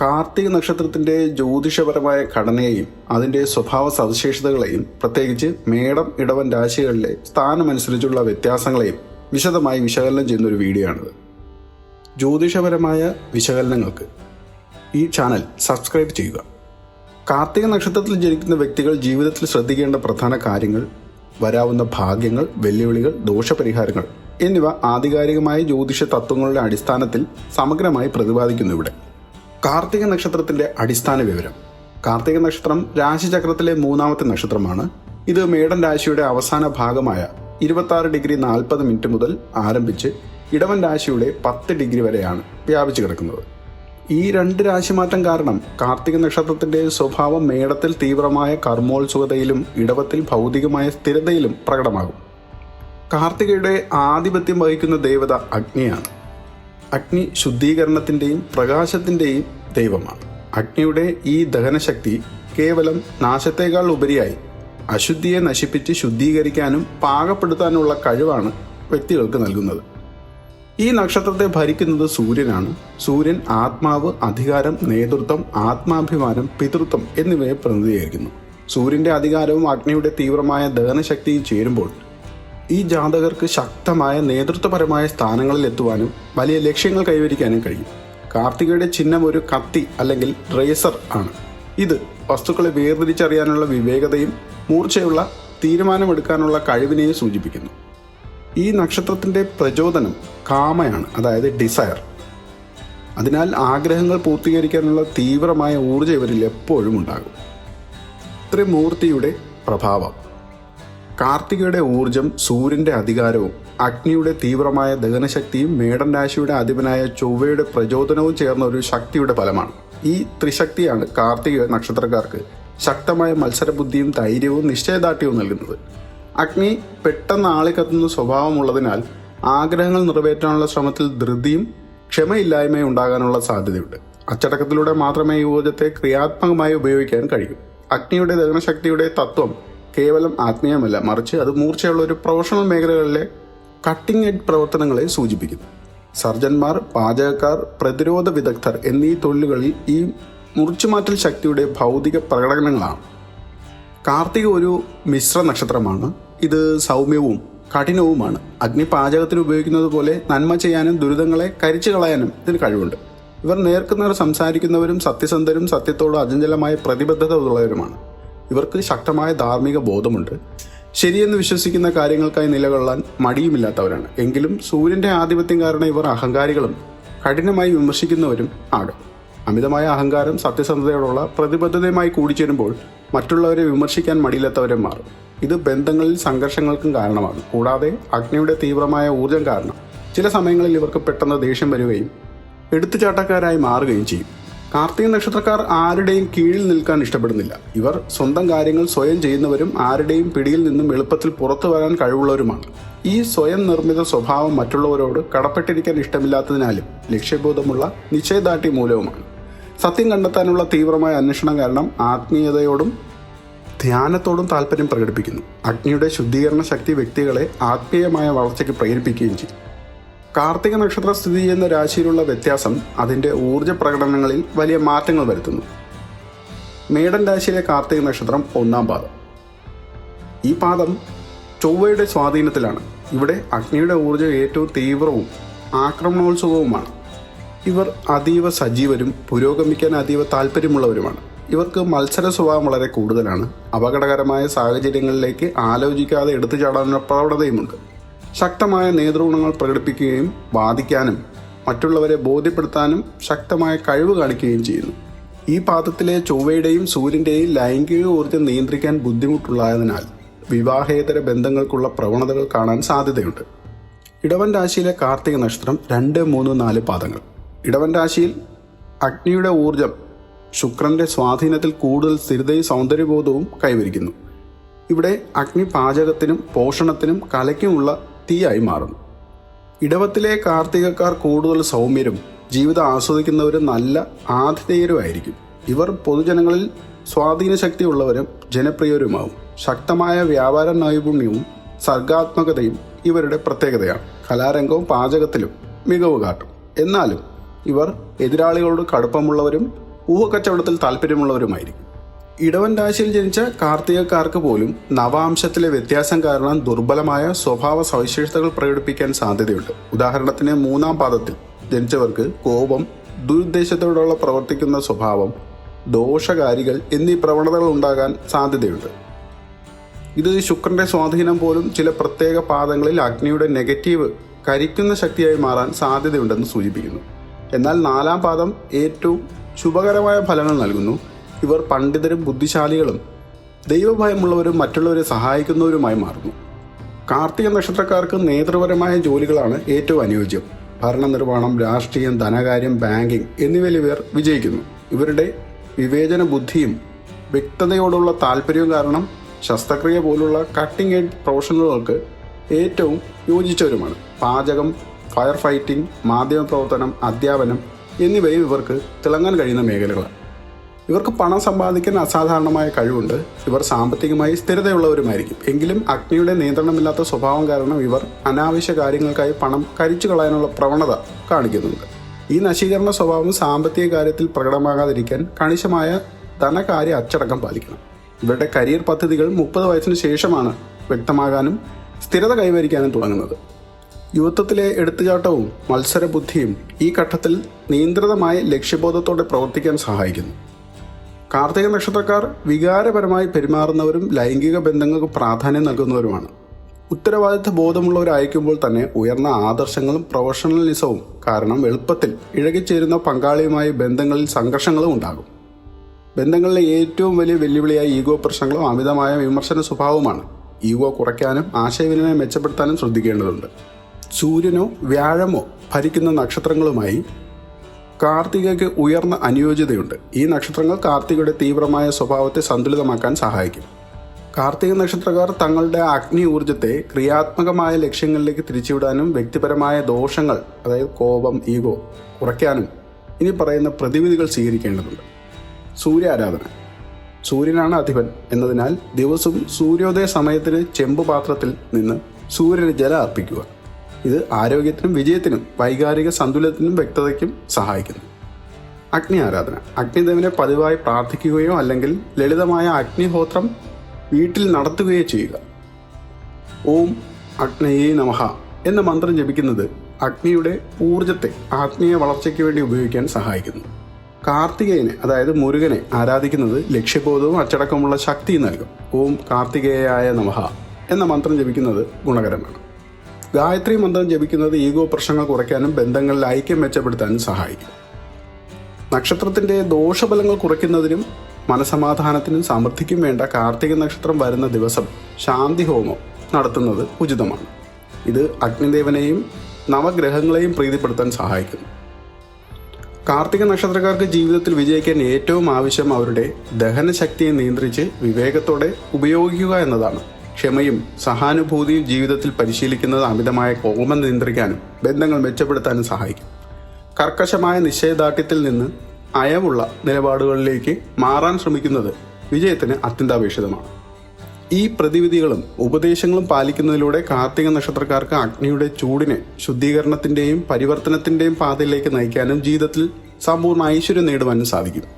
കാർത്തിക നക്ഷത്രത്തിന്റെ ജ്യോതിഷപരമായ ഘടനയെയും അതിന്റെ സ്വഭാവ സവിശേഷതകളെയും പ്രത്യേകിച്ച് മേടം ഇടവൻ രാശികളിലെ സ്ഥാനമനുസരിച്ചുള്ള വ്യത്യാസങ്ങളെയും വിശദമായി വിശകലനം ചെയ്യുന്ന ഒരു വീഡിയോ ആണിത് ജ്യോതിഷപരമായ വിശകലനങ്ങൾക്ക് ഈ ചാനൽ സബ്സ്ക്രൈബ് ചെയ്യുക. കാർത്തിക നക്ഷത്രത്തിൽ ജനിക്കുന്ന വ്യക്തികൾ ജീവിതത്തിൽ ശ്രദ്ധിക്കേണ്ട പ്രധാന കാര്യങ്ങൾ വരാവുന്ന ഭാഗ്യങ്ങൾ വെല്ലുവിളികൾ ദോഷപരിഹാരങ്ങൾ എന്നിവ ആധികാരികമായ ജ്യോതിഷ തത്വങ്ങളുടെ അടിസ്ഥാനത്തിൽ സമഗ്രമായി പ്രതിപാദിക്കുന്നു ഇവിടെ. കാർത്തിക നക്ഷത്രത്തിന്റെ അടിസ്ഥാന വിവരം. കാർത്തിക നക്ഷത്രം രാശിചക്രത്തിലെ മൂന്നാമത്തെ നക്ഷത്രമാണ്. ഇത് മേടൻ രാശിയുടെ അവസാന ഭാഗമായ ഇരുപത്തി ഡിഗ്രി നാൽപ്പത് മിനിറ്റ് മുതൽ ആരംഭിച്ച് ഇടവൻ രാശിയുടെ പത്ത് ഡിഗ്രി വരെയാണ് വ്യാപിച്ചു കിടക്കുന്നത്. ഈ രണ്ട് രാശിമാറ്റം കാരണം കാർത്തിക നക്ഷത്രത്തിന്റെ സ്വഭാവം മേടത്തിൽ തീവ്രമായ കർമ്മോത്സുകതയിലും ഇടവത്തിൽ ഭൗതികമായ സ്ഥിരതയിലും പ്രകടമാകും. കാർത്തികയുടെ ആധിപത്യം വഹിക്കുന്ന ദേവത അഗ്നിയാണ്. അഗ്നി ശുദ്ധീകരണത്തിന്റെയും പ്രകാശത്തിന്റെയും ദൈവമാണ്. അഗ്നിയുടെ ഈ ദഹനശക്തി കേവലം നാശത്തേക്കാൾ ഉപരിയായി അശുദ്ധിയെ നശിപ്പിച്ച് ശുദ്ധീകരിക്കാനും പാകപ്പെടുത്താനുള്ള കഴിവാണ് വ്യക്തികൾക്ക് നൽകുന്നത്. ഈ നക്ഷത്രത്തെ ഭരിക്കുന്നത് സൂര്യനാണ്. സൂര്യൻ ആത്മാവ് അധികാരം നേതൃത്വം ആത്മാഭിമാനം പിതൃത്വം എന്നിവയെ പ്രതിനിധീകരിക്കുന്നു. സൂര്യന്റെ അധികാരവും അഗ്നിയുടെ തീവ്രമായ ദഹനശക്തിയും ചേരുമ്പോൾ ഈ ജാതകർക്ക് ശക്തമായ നേതൃത്വപരമായ സ്ഥാനങ്ങളിൽ എത്തുവാനും വലിയ ലക്ഷ്യങ്ങൾ കൈവരിക്കാനും കഴിയും. കാർത്തികയുടെ ചിഹ്നം ഒരു കത്തി അല്ലെങ്കിൽ റേസർ ആണ്. ഇത് വസ്തുക്കളെ വേർതിരിച്ചറിയാനുള്ള വിവേകതയും മൂർച്ചയുള്ള തീരുമാനമെടുക്കാനുള്ള കഴിവിനെയും സൂചിപ്പിക്കുന്നു. ഈ നക്ഷത്രത്തിന്റെ പ്രചോദനം കാമയാണ് അതായത് ഡിസയർ അതിനാൽ ആഗ്രഹങ്ങൾ പൂർത്തീകരിക്കാനുള്ള തീവ്രമായ ഊർജം ഇവരിൽ എപ്പോഴും ഉണ്ടാകും. ത്രിമൂർത്തിയുടെ പ്രഭാവം. കാർത്തികയുടെ ഊർജം സൂര്യന്റെ അധികാരവും അഗ്നിയുടെ തീവ്രമായ ദഹനശക്തിയും മേടൻ രാശിയുടെ അധിപനായ ചൊവ്വയുടെ പ്രചോദനവും ചേർന്ന ഒരു ശക്തിയുടെ ഫലമാണ്. ഈ ത്രിശക്തിയാണ് കാർത്തിക നക്ഷത്രക്കാർക്ക് ശക്തമായ മത്സരബുദ്ധിയും ധൈര്യവും നിശ്ചയദാർഢ്യവും നൽകുന്നത്. അഗ്നി പെട്ടെന്ന് ആളിക്കത്തുന്ന സ്വഭാവമുള്ളതിനാൽ ആഗ്രഹങ്ങൾ നിറവേറ്റാനുള്ള ശ്രമത്തിൽ ധൃതിയും ക്ഷമയില്ലായ്മയും ഉണ്ടാകാനുള്ള സാധ്യതയുണ്ട്. അച്ചടക്കത്തിലൂടെ മാത്രമേ ഈ ഊർജത്തെ ക്രിയാത്മകമായി ഉപയോഗിക്കാൻ കഴിയൂ. അഗ്നിയുടെ ദഹനശക്തിയുടെ തത്വം കേവലം ആത്മീയമല്ല മറിച്ച് അത് മൂർച്ചയുള്ള ഒരു പ്രൊഫഷണൽ മേഖലകളിലെ കട്ടിംഗ് എഡ് പ്രവർത്തനങ്ങളെ സൂചിപ്പിക്കുന്നു. സർജന്മാർ പാചകക്കാർ പ്രതിരോധ വിദഗ്ധർ എന്നീ തൊഴിലുകളിൽ ഈ മുറിച്ചുമാറ്റൽ ശക്തിയുടെ ഭൗതിക പ്രകടനങ്ങളാണ്. കാർത്തിക ഒരു മിശ്ര നക്ഷത്രമാണ്. ഇത് സൗമ്യവും കഠിനവുമാണ്. അഗ്നി പാചകത്തിന് ഉപയോഗിക്കുന്നത് പോലെ നന്മ ചെയ്യാനും ദുരിതങ്ങളെ കരിച്ചു കളയാനും ഇതിന് കഴിവുണ്ട്. ഇവർ നേർക്കുന്നവർ സംസാരിക്കുന്നവരും സത്യസന്ധരും സത്യത്തോട് അചഞ്ചലമായ പ്രതിബദ്ധത ഉള്ളവരുമാണ്. ഇവർക്ക് ശക്തമായ ധാർമ്മിക ബോധമുണ്ട്. ശരിയെന്ന് വിശ്വസിക്കുന്ന കാര്യങ്ങൾക്കായി നിലകൊള്ളാൻ മടിയുമില്ലാത്തവരാണ്. എങ്കിലും സൂര്യന്റെ ആധിപത്യം കാരണം ഇവർ അഹങ്കാരികളും കഠിനമായി വിമർശിക്കുന്നവരും ആകും അമിതമായ അഹങ്കാരം സത്യസന്ധതയോടുള്ള പ്രതിബദ്ധതയുമായി കൂടിച്ചേരുമ്പോൾ മറ്റുള്ളവരെ വിമർശിക്കാൻ മടിയില്ലാത്തവരെ മാറും. ഇത് ബന്ധങ്ങളിൽ സംഘർഷങ്ങൾക്കും കാരണമാകും. കൂടാതെ അഗ്നിയുടെ തീവ്രമായ ഊർജം കാരണം ചില സമയങ്ങളിൽ ഇവർക്ക് പെട്ടെന്ന് ദേഷ്യം വരികയും എടുത്തുചാട്ടക്കാരായി മാറുകയും ചെയ്യും. കാർത്തിക നക്ഷത്രക്കാർ ആരുടെയും കീഴിൽ നിൽക്കാൻ ഇഷ്ടപ്പെടുന്നില്ല. ഇവർ സ്വന്തം കാര്യങ്ങൾ സ്വയം ചെയ്യുന്നവരും ആരുടെയും പിടിയിൽ നിന്നും എളുപ്പത്തിൽ പുറത്തു വരാൻ കഴിവുള്ളവരുമാണ്. ഈ സ്വയം നിർമ്മിത സ്വഭാവം മറ്റുള്ളവരോട് കടപ്പെട്ടിരിക്കാൻ ഇഷ്ടമില്ലാത്തതിനാലും ലക്ഷ്യബോധമുള്ള നിശ്ചയദാർഢ്യം മൂലവുമാണ്. സത്യം കണ്ടെത്താനുള്ള തീവ്രമായ അന്വേഷണം കാരണം ആത്മീയതയോടും ധ്യാനത്തോടും താല്പര്യം പ്രകടിപ്പിക്കുന്നു. അഗ്നിയുടെ ശുദ്ധീകരണ ശക്തി വ്യക്തികളെ ആത്മീയമായ വളർച്ചയ്ക്ക് പ്രേരിപ്പിക്കുകയും ചെയ്യും. കാർത്തിക നക്ഷത്രം സ്ഥിതി ചെയ്യുന്ന രാശിയിലുള്ള വ്യത്യാസം അതിന്റെ ഊർജ പ്രകടനങ്ങളിൽ വലിയ മാറ്റങ്ങൾ വരുത്തുന്നു. മേടൻ രാശിയിലെ കാർത്തിക നക്ഷത്രം ഒന്നാം പാദം. ഈ പാദം ചൊവ്വയുടെ സ്വാധീനത്തിലാണ്. ഇവിടെ അഗ്നിയുടെ ഊർജം ഏറ്റവും തീവ്രവും ആക്രമണോത്സുകവുമാണ്. ഇവർ അതീവ സജീവരും പുരോഗമിക്കാൻ അതീവ താല്പര്യമുള്ളവരുമാണ്. ഇവർക്ക് മത്സര സ്വഭാവം വളരെ കൂടുതലാണ്. അപകടകരമായ സാഹചര്യങ്ങളിലേക്ക് ആലോചിക്കാതെ എടുത്തു ചാടാനുള്ള പ്രവണതയുമുണ്ട്. ശക്തമായ നേതൃഗുണങ്ങൾ പ്രകടിപ്പിക്കുകയും വാദിക്കാനും മറ്റുള്ളവരെ ബോധ്യപ്പെടുത്താനും ശക്തമായ കഴിവ് കാണിക്കുകയും ചെയ്യുന്നു. ഈ പാദത്തിലെ ചൊവ്വയുടെയും സൂര്യന്റെയും ലൈംഗിക ഊർജം നിയന്ത്രിക്കാൻ ബുദ്ധിമുട്ടുള്ളതിനാൽ വിവാഹേതര ബന്ധങ്ങൾക്കുള്ള പ്രവണതകൾ കാണാൻ സാധ്യതയുണ്ട്. ഇടവൻ രാശിയിലെ കാർത്തിക നക്ഷത്രം രണ്ട് മൂന്ന് നാല് പാദങ്ങൾ. ഇടവൻ രാശിയിൽ അഗ്നിയുടെ ഊർജം ശുക്രന്റെ സ്വാധീനത്തിൽ കൂടുതൽ സ്ഥിരതയും സൗന്ദര്യബോധവും കൈവരിക്കുന്നു. ഇവിടെ അഗ്നി പാചകത്തിനും പോഷണത്തിനും കലയ്ക്കുമുള്ള തീയായി മാറുന്നു. ഇടവത്തിലെ കാർത്തികക്കാർ കൂടുതൽ സൗമ്യരും ജീവിതം ആസ്വദിക്കുന്നവരും നല്ല ആതിഥേയരുമായിരിക്കും. ഇവർ പൊതുജനങ്ങളിൽ സ്വാധീന ശക്തിയുള്ളവരും ജനപ്രിയരുമാവും. ശക്തമായ വ്യാപാര നൈപുണ്യവും സർഗാത്മകതയും ഇവരുടെ പ്രത്യേകതയാണ്. കലാരംഗവും പാചകത്തിലും മികവ് കാട്ടും. എന്നാലും ഇവർ എതിരാളികളോട് കടുപ്പമുള്ളവരും ഊഹക്കച്ചവടത്തിൽ താല്പര്യമുള്ളവരുമായിരിക്കും ഇടവൻ രാശിയിൽ ജനിച്ച കാർത്തികക്കാർക്ക് പോലും നവാംശത്തിലെ വ്യത്യാസം കാരണം ദുർബലമായ സ്വഭാവ സവിശേഷതകൾ പ്രകടിപ്പിക്കാൻ സാധ്യതയുണ്ട്. ഉദാഹരണത്തിന് മൂന്നാം പാദത്തിൽ ജനിച്ചവർക്ക് കോപം ദുരുദ്ദേശത്തോടുള്ള പ്രവർത്തിക്കുന്ന സ്വഭാവം ദോഷകാരികൾ എന്നീ പ്രവണതകൾ ഉണ്ടാകാൻ സാധ്യതയുണ്ട്. ഇത് ശുക്രന്റെ സ്വാധീനം പോലും ചില പ്രത്യേക പാദങ്ങളിൽ അഗ്നിയുടെ നെഗറ്റീവ് കരിക്കുന്ന ശക്തിയായി മാറാൻ സാധ്യതയുണ്ടെന്ന് സൂചിപ്പിക്കുന്നു. എന്നാൽ നാലാം പാദം ഏറ്റവും ശുഭകരമായ ഫലങ്ങൾ നൽകുന്നു. ഇവർ പണ്ഡിതരും ബുദ്ധിശാലികളും ദൈവഭയമുള്ളവരും മറ്റുള്ളവരെ സഹായിക്കുന്നവരുമായി മാറുന്നു. കാർത്തിക നക്ഷത്രക്കാർക്ക് നേതൃപരമായ ജോലികളാണ് ഏറ്റവും അനുയോജ്യം. ഭരണനിർവഹണം രാഷ്ട്രീയം ധനകാര്യം ബാങ്കിംഗ് എന്നിവയിൽ ഇവർ വിജയിക്കുന്നു. ഇവരുടെ വിവേചന ബുദ്ധിയും വ്യക്തതയോടുള്ള താല്പര്യവും കാരണം ശസ്ത്രക്രിയ പോലുള്ള കട്ടിംഗ് എഡ്ജ് പ്രൊഫഷണലുകൾക്ക് ഏറ്റവും യോജിച്ചവരുമാണ്. പാചകം ഫയർ ഫൈറ്റിംഗ് മാധ്യമപ്രവർത്തനം അധ്യാപനം എന്നിവയും ഇവർക്ക് തിളങ്ങാൻ കഴിയുന്ന മേഖലകളാണ്. ഇവർക്ക് പണം സമ്പാദിക്കാൻ അസാധാരണമായ കഴിവുണ്ട്. ഇവർ സാമ്പത്തികമായി സ്ഥിരതയുള്ളവരുമായിരിക്കും. എങ്കിലും അഗ്നിയുടെ നിയന്ത്രണമില്ലാത്ത സ്വഭാവം കാരണം ഇവർ അനാവശ്യ കാര്യങ്ങൾക്കായി പണം കരിച്ചു കളയാനുള്ള പ്രവണത കാണിക്കുന്നുണ്ട്. ഈ നശീകരണ സ്വഭാവം സാമ്പത്തിക കാര്യത്തിൽ പ്രകടമാകാതിരിക്കാൻ കണിശമായ ധനകാര്യ അച്ചടക്കം പാലിക്കണം. ഇവരുടെ കരിയർ പദ്ധതികൾ മുപ്പത് വയസ്സിന് ശേഷമാണ് വ്യക്തമാകാനും സ്ഥിരത കൈവരിക്കാനും തുടങ്ങുന്നത്. യുവത്വത്തിലെ എടുത്തുചാട്ടവും മത്സരബുദ്ധിയും ഈ ഘട്ടത്തിൽ നിയന്ത്രിതമായ ലക്ഷ്യബോധത്തോടെ പ്രവർത്തിക്കാൻ സഹായിക്കുന്നു. കാർത്തിക നക്ഷത്രക്കാർ വികാരപരമായി പെരുമാറുന്നവരും ലൈംഗിക ബന്ധങ്ങൾക്ക് പ്രാധാന്യം നൽകുന്നവരുമാണ്. ഉത്തരവാദിത്ത ബോധമുള്ളവരായിരിക്കുമ്പോൾ തന്നെ ഉയർന്ന ആദർശങ്ങളും പ്രൊഫഷണലിസവും കാരണം എളുപ്പത്തിൽ ഇഴകിച്ചേരുന്ന പങ്കാളിയുമായി ബന്ധങ്ങളിൽ സംഘർഷങ്ങളും ഉണ്ടാകും. ബന്ധങ്ങളിലെ ഏറ്റവും വലിയ വെല്ലുവിളിയായ ഈഗോ പ്രശ്നങ്ങളും അമിതമായ വിമർശന സ്വഭാവവുമാണ്. ഈഗോ കുറയ്ക്കാനും ആശയവിനിമയം മെച്ചപ്പെടുത്താനും ശ്രദ്ധിക്കേണ്ടതുണ്ട്. സൂര്യനോ വ്യാഴമോ ഭരിക്കുന്ന നക്ഷത്രങ്ങളുമായി കാർത്തികയ്ക്ക് ഉയർന്ന അനുയോജ്യതയുണ്ട്. ഈ നക്ഷത്രങ്ങൾ കാർത്തികയുടെ തീവ്രമായ സ്വഭാവത്തെ സന്തുലിതമാക്കാൻ സഹായിക്കും. കാർത്തിക നക്ഷത്രക്കാർ തങ്ങളുടെ അഗ്നി ഊർജത്തെ ക്രിയാത്മകമായ ലക്ഷ്യങ്ങളിലേക്ക് തിരിച്ചുവിടാനും വ്യക്തിപരമായ ദോഷങ്ങൾ അതായത് കോപം ഈഗോ കുറയ്ക്കാനും ഇനി പറയുന്ന പ്രതിവിധികൾ സ്വീകരിക്കേണ്ടതുണ്ട്. സൂര്യാരാധന. സൂര്യനാണ് അധിപൻ എന്നതിനാൽ ദിവസവും സൂര്യോദയ സമയത്തിന് ചെമ്പ് പാത്രത്തിൽ നിന്ന് സൂര്യന് ജലം അർപ്പിക്കുക. ഇത് ആരോഗ്യത്തിനും വിജയത്തിനും വൈകാരിക സന്തുലത്തിനും വ്യക്തതയ്ക്കും സഹായിക്കുന്നു. അഗ്നി ആരാധന. അഗ്നിദേവനെ പതിവായി പ്രാർത്ഥിക്കുകയോ അല്ലെങ്കിൽ ലളിതമായ അഗ്നിഹോത്രം വീട്ടിൽ നടത്തുകയോ ചെയ്യുക. ഓം അഗ്നയേ നമഹ എന്ന മന്ത്രം ജപിക്കുന്നത് അഗ്നിയുടെ ഊർജത്തെ ആത്മീയ വളർച്ചയ്ക്ക് വേണ്ടി ഉപയോഗിക്കാൻ സഹായിക്കുന്നു. കാർത്തികേയനെ അതായത് മുരുകനെ ആരാധിക്കുന്നത് ലക്ഷ്യബോധവും അച്ചടക്കമുള്ള ശക്തിയും നൽകും. ഓം കാർത്തികേയായ നമഹ എന്ന മന്ത്രം ജപിക്കുന്നത് ഗുണകരമാണ്. ഗായത്രി മന്ത്രം ജപിക്കുന്നത് ഈഗോ പ്രശ്നങ്ങൾ കുറയ്ക്കാനും ബന്ധങ്ങളിൽ ഐക്യം മെച്ചപ്പെടുത്താനും സഹായിക്കും. നക്ഷത്രത്തിന്റെ ദോഷഫലങ്ങൾ കുറയ്ക്കുന്നതിനും മനസമാധാനത്തിനും സമൃദ്ധിക്കും വേണ്ട കാർത്തിക നക്ഷത്രം വരുന്ന ദിവസം ശാന്തി ഹോമം നടത്തുന്നത് ഉചിതമാണ്. ഇത് അഗ്നിദേവനെയും നവഗ്രഹങ്ങളെയും പ്രീതിപ്പെടുത്താൻ സഹായിക്കുന്നു. കാർത്തിക നക്ഷത്രക്കാർക്ക് ജീവിതത്തിൽ വിജയിക്കാൻ ഏറ്റവും ആവശ്യം അവരുടെ ദഹനശക്തിയെ നിയന്ത്രിച്ച് വിവേകത്തോടെ ഉപയോഗിക്കുക എന്നതാണ്. ക്ഷമയും സഹാനുഭൂതിയും ജീവിതത്തിൽ പരിശീലിക്കുന്നത് അമിതമായ കോപം നിയന്ത്രിക്കാനും ബന്ധങ്ങൾ മെച്ചപ്പെടുത്താനും സഹായിക്കും. കർക്കശമായ നിശ്ചയദാർഢ്യത്തിൽ നിന്ന് അയവുള്ള നിലപാടുകളിലേക്ക് മാറാൻ ശ്രമിക്കുന്നത് വിജയത്തിന് അത്യന്താപേക്ഷിതമാണ്. ഈ പ്രതിവിധികളും ഉപദേശങ്ങളും പാലിക്കുന്നതിലൂടെ കാർത്തിക നക്ഷത്രക്കാർക്ക് അഗ്നിയുടെ ചൂടിനെ ശുദ്ധീകരണത്തിന്റെയും പരിവർത്തനത്തിന്റെയും പാതയിലേക്ക് നയിക്കാനും ജീവിതത്തിൽ സമ്പൂർണ ഐശ്വര്യം നേടുവാനും സാധിക്കും.